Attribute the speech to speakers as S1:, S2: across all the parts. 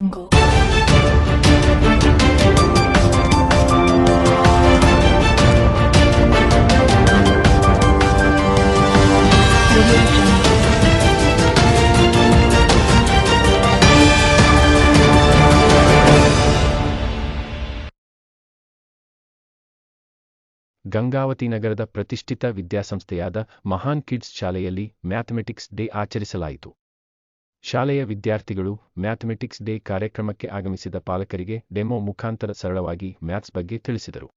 S1: 거.
S2: ಗಂಗಾವತಿ ನಗರದ ಪ್ರತಿಷ್ಠಿತ ವಿದ್ಯಾಸಂಸ್ಥೆಯಾದ ಮಹಾನ್ ಕಿಡ್ಸ್ ಶಾಲೆಯಲ್ಲಿ ಮ್ಯಾಥಮೆಟಿಕ್ಸ್ ಡೇ ಆಚರಿಸಲಾಯಿತು ಶಾಲೆಯ ವಿದ್ಯಾರ್ಥಿಗಳು ಮ್ಯಾಥಮೆಟಿಕ್ಸ್ ಡೇ ಕಾರ್ಯಕ್ರಮಕ್ಕೆ ಆಗಮಿಸಿದ ಪಾಲಕರಿಗೆ ಡೆಮೋ ಮುಖಾಂತರ ಸರಳವಾಗಿ ಮ್ಯಾಥ್ಸ್ ಬಗ್ಗೆ ತಿಳಿಸಿದರು.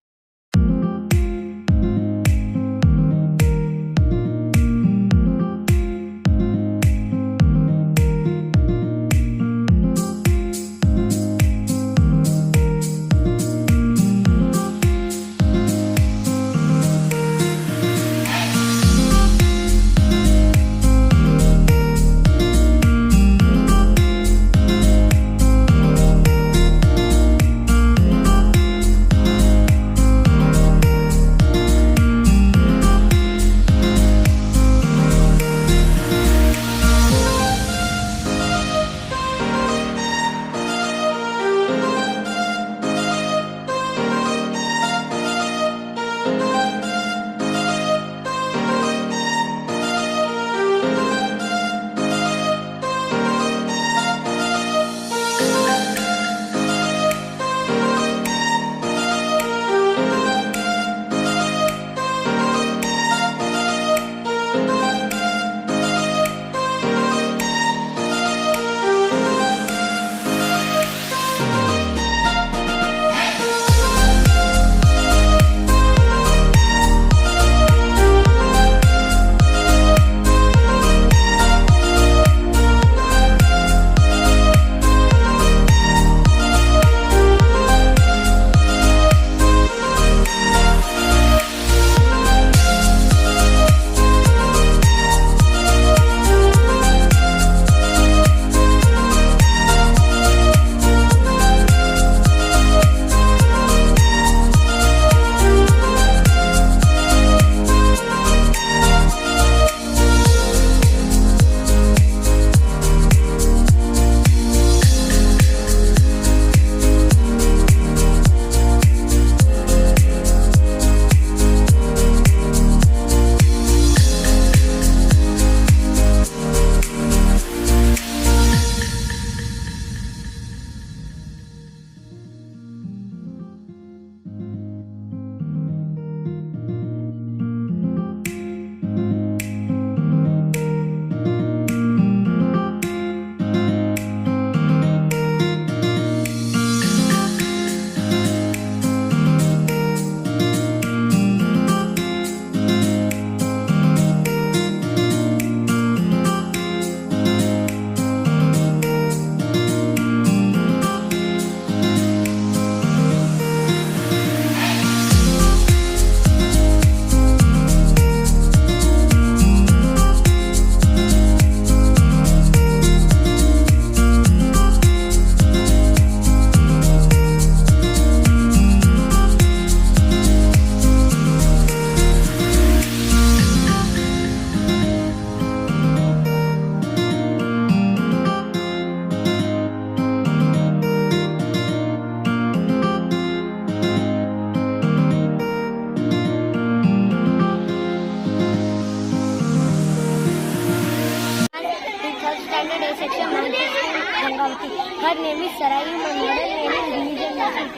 S3: School, Her name is Sarayu. My model name is division method.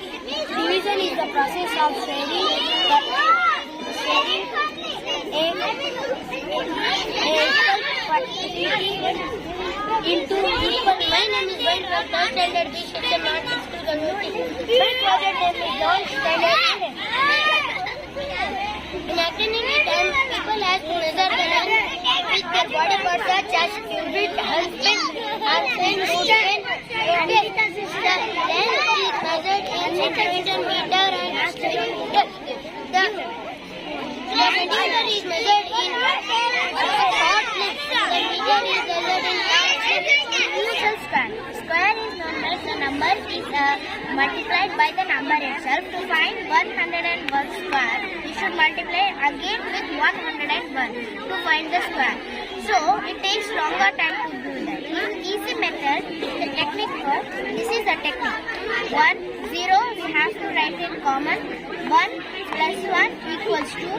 S3: Division is the process of sharing, sharing a, a into equal. My name is from third standard B section, Mountain School, Gangavati. My project name is John Standard. In academic time, people have to their body parts such as cubit, husband, or friend, student. The length is measured in centimeter, meter, and the, the, the centimeter is. The meter is measured in square. Square is known the number is uh, multiplied by the number itself. To find 101 square, we should multiply again with 101 to find the square. So it takes longer time to do that. Easy method, the technique for this is a technique. 1, 0, we have to write in common. 1 plus 1 equals to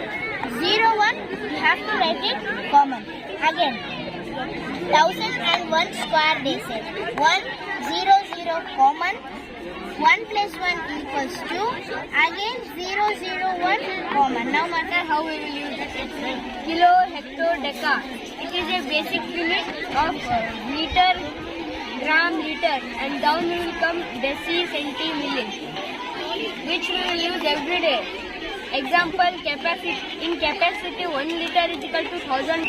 S3: 0, 1, we have to write in common. Again, 1001 square they say. 1, 0, 0 common. 1 plus 1 equals 2. Again 0, 0, 1 common. Now matter how we will use it. Kilo, hecto, deca. Is a basic unit of meter, gram, liter and down will come deci, centi, milli which we will use every day. Example, capacity. In capacity, 1 liter is equal to 1000.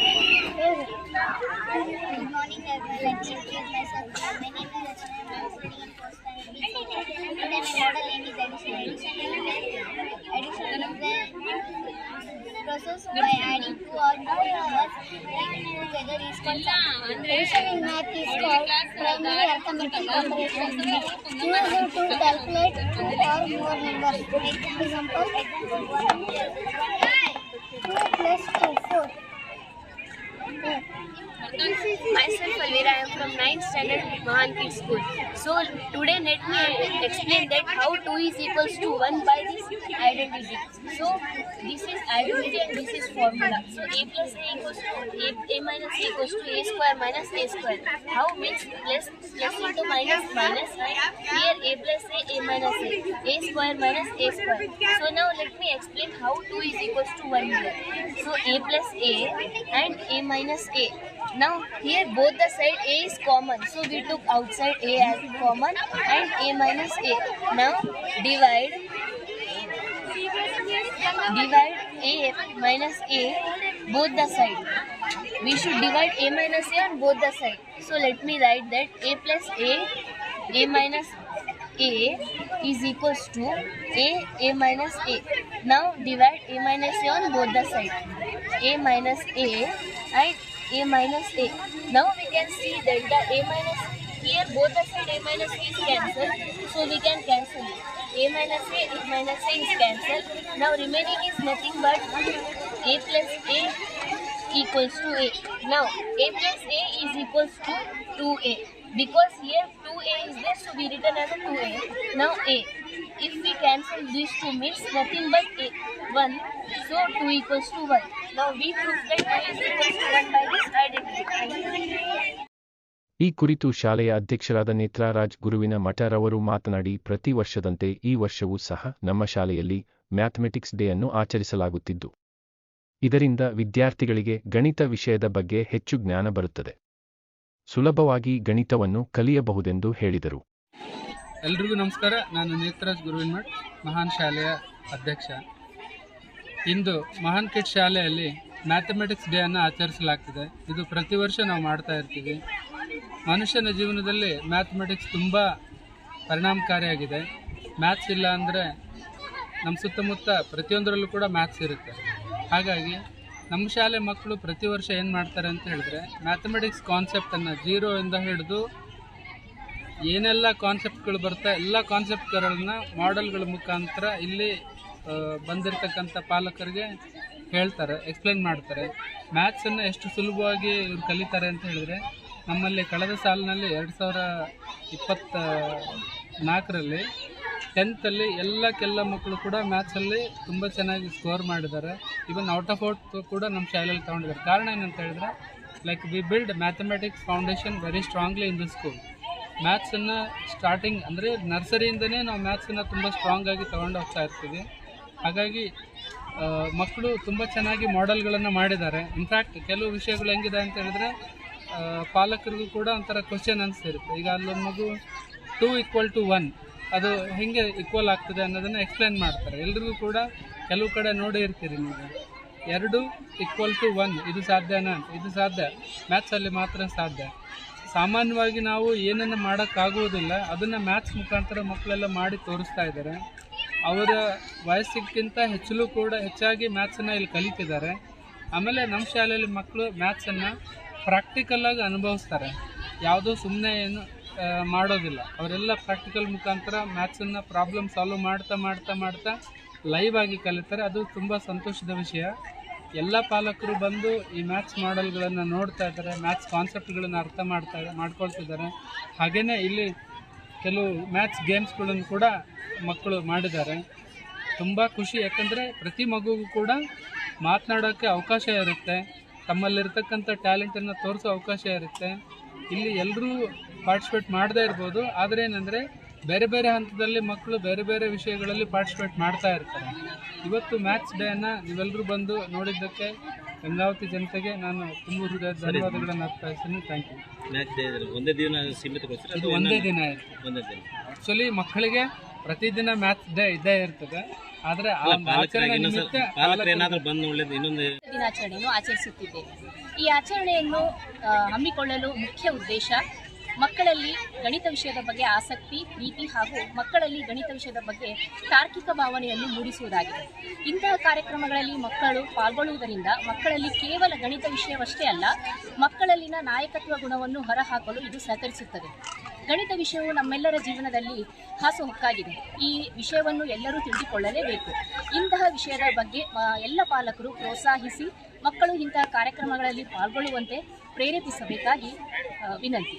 S3: Good morning, everyone. Myself. My name is. I am studying in. And model name is process by adding two or more numbers taken together is called. Addition in math is called primary arithmetic operation. Use it to calculate two or more numbers. Example, example one. Two plus two, four.
S1: Myself Alvira, I am from 9th standard Mahan Kids School. So today let me explain that how 2 is equals to 1 by this identity. So this is identity and this is formula. So a plus a equals to a, a minus a equals to a square minus a square. How means plus plus into minus minus here a plus a a minus a a square minus a square. So now let me explain how 2 is equals to 1 here. So a plus a and a minus a. Now here both the side a is common. So we took outside a as common and a minus a. Now divide divide a minus a both the side. We should divide a minus a on both the side. So let me write that a plus a a minus a is equals to a a minus a. Now divide a minus a on both the side. a minus a and a minus a. Now we can see the a minus here both the side a minus a is cancelled, so we can cancel it. a minus a a minus a is cancelled. Now remaining is nothing but a plus a equals to a. Now a plus a is equals to 2a because here 2a is there so we written as a 2a. Now a. If we cancel these two means nothing but a 1 so 2 equals to 1. Now we prove that 2 is equals to 1 by this identity.
S2: ಈ ಕುರಿತು ಶಾಲೆಯ ಅಧ್ಯಕ್ಷರಾದ ನೇತ್ರಾರಾಜ್ ಗುರುವಿನ ಮಠರವರು ಮಾತನಾಡಿ ಪ್ರತಿ ವರ್ಷದಂತೆ ಈ ವರ್ಷವೂ ಸಹ ನಮ್ಮ ಶಾಲೆಯಲ್ಲಿ ಮ್ಯಾಥಮೆಟಿಕ್ಸ್ ಡೇ ಅನ್ನು ಆಚರಿಸಲಾಗುತ್ತಿದ್ದು. ಇದರಿಂದ ವಿದ್ಯಾರ್ಥಿಗಳಿಗೆ ಗಣಿತ ವಿಷಯದ ಬಗ್ಗೆ ಹೆಚ್ಚು ಜ್ಞಾನ ಬರುತ್ತದೆ. ಸುಲಭವಾಗಿ ಗಣಿತವನ್ನು ಕಲಿಯಬಹುದೆಂದು ಹೇಳಿದರು.
S4: ಎಲ್ರಿಗೂ ನಮಸ್ಕಾರ. ನಾನು ನೇತ್ರಾಜ್ ಗುರುವಿನ ಮಠ್ ಮಹಾನ್ ಶಾಲೆಯ ಅಧ್ಯಕ್ಷ. ಇಂದು ಮಹಾನ್ ಕಿಟ್ ಶಾಲೆಯಲ್ಲಿ ಮ್ಯಾಥಮೆಟಿಕ್ಸ್ ಡೇ ಅನ್ನು ಆಚರಿಸಲಾಗ್ತಿದೆ. ಇದು ಪ್ರತಿ ವರ್ಷ ನಾವು ಮಾಡ್ತಾ ಇರ್ತೀವಿ. ಮನುಷ್ಯನ ಜೀವನದಲ್ಲಿ ಮ್ಯಾಥಮೆಟಿಕ್ಸ್ ತುಂಬ ಪರಿಣಾಮಕಾರಿಯಾಗಿದೆ. ಮ್ಯಾಥ್ಸ್ ಇಲ್ಲ ಅಂದರೆ ನಮ್ಮ ಸುತ್ತಮುತ್ತ ಪ್ರತಿಯೊಂದರಲ್ಲೂ ಕೂಡ ಮ್ಯಾಥ್ಸ್ ಇರುತ್ತೆ. ಹಾಗಾಗಿ ನಮ್ಮ ಶಾಲೆ ಮಕ್ಕಳು ಪ್ರತಿ ವರ್ಷ ಏನು ಮಾಡ್ತಾರೆ ಅಂತ ಹೇಳಿದ್ರೆ ಮ್ಯಾಥಮೆಟಿಕ್ಸ್ ಕಾನ್ಸೆಪ್ಟನ್ನು ಜೀರೋ ಇಂದ ಹಿಡಿದು ಏನೆಲ್ಲ ಕಾನ್ಸೆಪ್ಟ್ಗಳು ಬರ್ತಾ, ಎಲ್ಲ ಕಾನ್ಸೆಪ್ಟ್ಗಳನ್ನ, ಮಾಡೆಲ್ಗಳ ಮುಖಾಂತರ ಇಲ್ಲಿ ಬಂದಿರತಕ್ಕಂಥ ಪಾಲಕರಿಗೆ ಹೇಳ್ತಾರೆ ಎಕ್ಸ್ಪ್ಲೈನ್ ಮಾಡ್ತಾರೆ. ಮ್ಯಾಥ್ಸನ್ನು ಎಷ್ಟು ಸುಲಭವಾಗಿ ಇವ್ರು ಕಲಿತಾರೆ ಅಂತ ಹೇಳಿದ್ರೆ, ನಮ್ಮಲ್ಲಿ ಕಳೆದ ಸಾಲಿನಲ್ಲಿ ಎರಡು ಸಾವಿರ ಇಪ್ಪತ್ತ ನಾಲ್ಕರಲ್ಲಿ ಟೆಂತಲ್ಲಿ ಎಲ್ಲ ಕೆಲ ಮಕ್ಕಳು ಕೂಡ ಮ್ಯಾಥ್ಸಲ್ಲಿ ತುಂಬ ಚೆನ್ನಾಗಿ ಸ್ಕೋರ್ ಮಾಡಿದ್ದಾರೆ. ಇವನ್ ಔಟ್ ಆಫ್ ಔಟ್ ಕೂಡ ನಮ್ಮ ಶಾಲೆಯಲ್ಲಿ ತೊಗೊಂಡಿದ್ದಾರೆ. ಕಾರಣ ಏನಂತ ಹೇಳಿದ್ರೆ like we build mathematics foundation very strongly in the school ಮ್ಯಾಥ್ಸನ್ನು starting ಅಂದರೆ ನರ್ಸರಿಯಿಂದನೇ ನಾವು ಮ್ಯಾಥ್ಸನ್ನು ತುಂಬ ಸ್ಟ್ರಾಂಗಾಗಿ ತೊಗೊಂಡು ಹೋಗ್ತಾ ಇರ್ತೀವಿ. ಹಾಗಾಗಿ ಮಕ್ಕಳು ತುಂಬ ಚೆನ್ನಾಗಿ ಮಾಡೆಲ್ಗಳನ್ನು ಮಾಡಿದ್ದಾರೆ. ಇನ್ಫ್ಯಾಕ್ಟ್ ಕೆಲವು ವಿಷಯಗಳು ಹೆಂಗಿದೆ ಅಂತ ಹೇಳಿದ್ರೆ ಪಾಲಕರಿಗೂ ಕೂಡ ಒಂಥರ ಕ್ವಶನ್ ಅನಿಸ್ತಿರುತ್ತೆ ಈಗ ಅಲ್ಲೊಂದು ಮಗು ಟೂ ಈಕ್ವಲ್ ಟು ಒನ್ ಅದು ಹೆಂಗೆ ಈಕ್ವಲ್ ಆಗ್ತದೆ ಅನ್ನೋದನ್ನು ಎಕ್ಸ್ಪ್ಲೈನ್ ಮಾಡ್ತಾರೆ. ಎಲ್ರಿಗೂ ಕೂಡ ಕೆಲವು ಕಡೆ ನೋಡಿ ಇರ್ತೀರಿ ನೀವು. ಎರಡು ಈಕ್ವಲ್ ಟು ಒನ್ ಇದು ಸಾಧ್ಯನಾ? ಇದು ಸಾಧ್ಯ. ಮ್ಯಾಥ್ಸಲ್ಲಿ ಮಾತ್ರ ಸಾಧ್ಯ. ಸಾಮಾನ್ಯವಾಗಿ ನಾವು ಏನನ್ನು ಮಾಡೋಕ್ಕಾಗುವುದಿಲ್ಲ ಅದನ್ನು ಮ್ಯಾಥ್ಸ್ ಮುಖಾಂತರ ಮಕ್ಕಳೆಲ್ಲ ಮಾಡಿ ತೋರಿಸ್ತಾ ಇದ್ದಾರೆ. ಅವರ ವಯಸ್ಸಿಗಿಂತ ಹೆಚ್ಚಲು ಕೂಡ ಹೆಚ್ಚಾಗಿ ಮ್ಯಾಥ್ಸನ್ನು ಇಲ್ಲಿ ಕಲಿತಿದ್ದಾರೆ. ಆಮೇಲೆ ನಮ್ಮ ಶಾಲೆಯಲ್ಲಿ ಮಕ್ಕಳು ಮ್ಯಾಥ್ಸನ್ನು ಪ್ರಾಕ್ಟಿಕಲ್ಲಾಗಿ ಅನುಭವಿಸ್ತಾರೆ. ಯಾವುದೋ ಸುಮ್ಮನೆ ಏನು ಮಾಡೋದಿಲ್ಲ. ಅವರೆಲ್ಲ ಪ್ರಾಕ್ಟಿಕಲ್ ಮುಖಾಂತರ ಮ್ಯಾಥ್ಸನ್ನು ಪ್ರಾಬ್ಲಮ್ ಸಾಲ್ವ್ ಮಾಡ್ತಾ ಮಾಡ್ತಾ ಮಾಡ್ತಾ ಲೈವ್ ಆಗಿ ಕಲಿತಾರೆ. ಅದು ತುಂಬ ಸಂತೋಷದ ವಿಷಯ. ಎಲ್ಲ ಪಾಲಕರು ಬಂದು ಈ ಮ್ಯಾಥ್ಸ್ ಮಾಡೆಲ್ಗಳನ್ನು ನೋಡ್ತಾ ಇದ್ದಾರೆ. ಮ್ಯಾಥ್ಸ್ ಕಾನ್ಸೆಪ್ಟ್ಗಳನ್ನು ಅರ್ಥ ಮಾಡ್ತಾ, ಮಾಡ್ಕೊಳ್ತಿದ್ದಾರೆ. ಹಾಗೆಯೇ ಇಲ್ಲಿ ಕೆಲವು ಮ್ಯಾಥ್ಸ್ ಗೇಮ್ಸ್ಗಳನ್ನು ಕೂಡ ಮಕ್ಕಳು ಮಾಡಿದ್ದಾರೆ. ತುಂಬ ಖುಷಿ, ಯಾಕಂದರೆ ಪ್ರತಿ ಮಗುಗೂ ಕೂಡ ಮಾತನಾಡೋಕ್ಕೆ ಅವಕಾಶ ಇರುತ್ತೆ. ತಮ್ಮಲ್ಲಿರ್ತಕ್ಕಂಥ ಟ್ಯಾಲೆಂಟನ್ನು ತೋರಿಸೋ ಅವಕಾಶ ಇರುತ್ತೆ. ಇಲ್ಲಿ ಎಲ್ಲರೂ ಪಾರ್ಟಿಸಿಪೇಟ್ ಮಾಡದೇ ಇರ್ಬೋದು. ಆದರೆ ಏನಂದರೆ ಬೇರೆ ಬೇರೆ ಹಂತದಲ್ಲಿ ಮಕ್ಕಳು ಬೇರೆ ಬೇರೆ ವಿಷಯಗಳಲ್ಲಿ ಪಾರ್ಟಿಸಿಪೇಟ್ ಮಾಡ್ತಾ ಇರ್ತಾರೆ. ಇವತ್ತು ಮ್ಯಾಥ್ಸ್ ಡೇನ ನೀವೆಲ್ಲರೂ ಬಂದು ನೋಡಿದ್ದಕ್ಕೆ ಗಂಗಾವತಿ ಜನತೆಗೆ ನಾನು ತುಂಬ ಹೃದಯದ ಧನ್ಯವಾದಗಳನ್ನು ಅರ್ಪಿಸ್ತೀನಿ. ಥ್ಯಾಂಕ್ ಯು
S5: ಮ್ಯಾಚ್ ಡೇ ಇದ್ರೆ ಒಂದೇ ದಿನ ಸೀಮಿತಗೊಳಿಸ್ತಾರೆ
S4: ಇದು ಒಂದೇ ದಿನ ಇತ್ತು
S5: ಒಂದೇ ದಿನ?
S4: ಆಕ್ಚುಲಿ ಮಕ್ಕಳಿಗೆ ಪ್ರತಿದಿನ ಮ್ಯಾಥ್ ಡೇ ಇದ್ದೇ ಇರ್ತದೆ. ಆದರೆ
S6: ದಿನಾಚರಣೆಯನ್ನು ಆಚರಿಸುತ್ತಿದ್ದೇವೆ. ಈ ಆಚರಣೆಯನ್ನು ಹಮ್ಮಿಕೊಳ್ಳಲು ಮುಖ್ಯ ಉದ್ದೇಶ ಮಕ್ಕಳಲ್ಲಿ ಗಣಿತ ವಿಷಯದ ಬಗ್ಗೆ ಆಸಕ್ತಿ, ಪ್ರೀತಿ ಹಾಗೂ ಮಕ್ಕಳಲ್ಲಿ ಗಣಿತ ವಿಷಯದ ಬಗ್ಗೆ ತಾರ್ಕಿಕ ಭಾವನೆಯನ್ನು ಮೂಡಿಸುವುದಾಗಿದೆ. ಇಂತಹ ಕಾರ್ಯಕ್ರಮಗಳಲ್ಲಿ ಮಕ್ಕಳು ಪಾಲ್ಗೊಳ್ಳುವುದರಿಂದ ಮಕ್ಕಳಲ್ಲಿ ಕೇವಲ ಗಣಿತ ವಿಷಯವಷ್ಟೇ ಅಲ್ಲ, ಮಕ್ಕಳಲ್ಲಿನ ನಾಯಕತ್ವ ಗುಣವನ್ನು ಹೊರಹಾಕಲು ಇದು ಸಹಕರಿಸುತ್ತದೆ. ಗಣಿತ ವಿಷಯವು ನಮ್ಮೆಲ್ಲರ ಜೀವನದಲ್ಲಿ ಹಾಸುಹೊಕ್ಕಾಗಿದೆ ಈ ವಿಷಯವನ್ನು ಎಲ್ಲರೂ ತಿಳಿದುಕೊಳ್ಳಲೇಬೇಕು. ಇಂತಹ ವಿಷಯದ ಬಗ್ಗೆ ಎಲ್ಲ ಪಾಲಕರು ಪ್ರೋತ್ಸಾಹಿಸಿ ಮಕ್ಕಳು ಇಂತಹ ಕಾರ್ಯಕ್ರಮಗಳಲ್ಲಿ ಪಾಲ್ಗೊಳ್ಳುವಂತೆ ಪ್ರೇರೇಪಿಸಬೇಕಾಗಿ ವಿನಂತಿ.